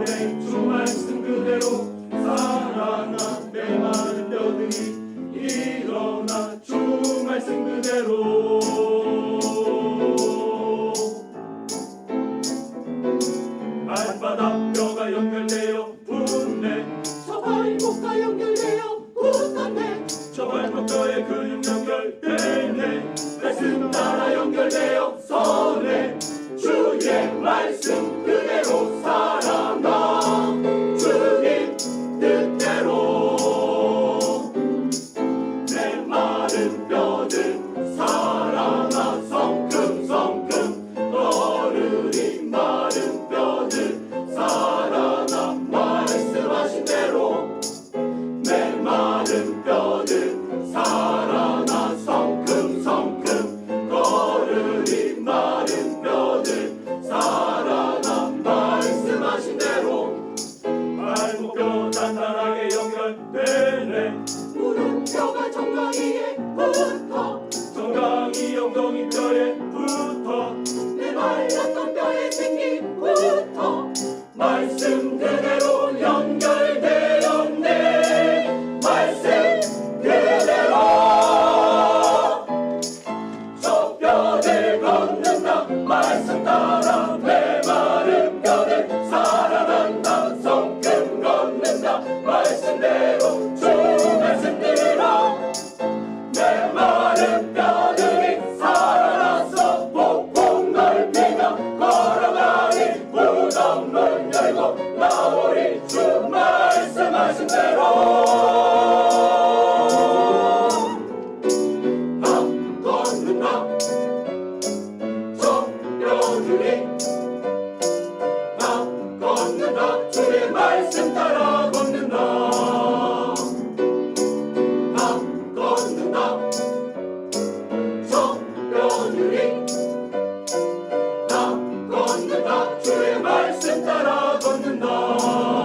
연결해 주 말씀 그대로 살아나 내 마른 뼈들이 일어나 주 말씀 그대로. 발바닥 뼈가 연결되어 붙네. 저 발목과 연결되어 붙었네. 저 발목 뼈에 근육 연결되네. 말씀 따라 연결되어 단단하게 연결되네. 무릎뼈가 정강이에 붙어. 정강이 엉덩이 뼈에 말씀대로 주 말씀대로. 내 마른 뼈들이 살아서 목폭 넓히며 걸어가리 무덤문 열고 나오리 주 말씀하신 대로. 걸어 주의 말씀 따라 걷는다. 다 걷는다 성령들이 다 걷는다 주의 말씀 따라 걷는다.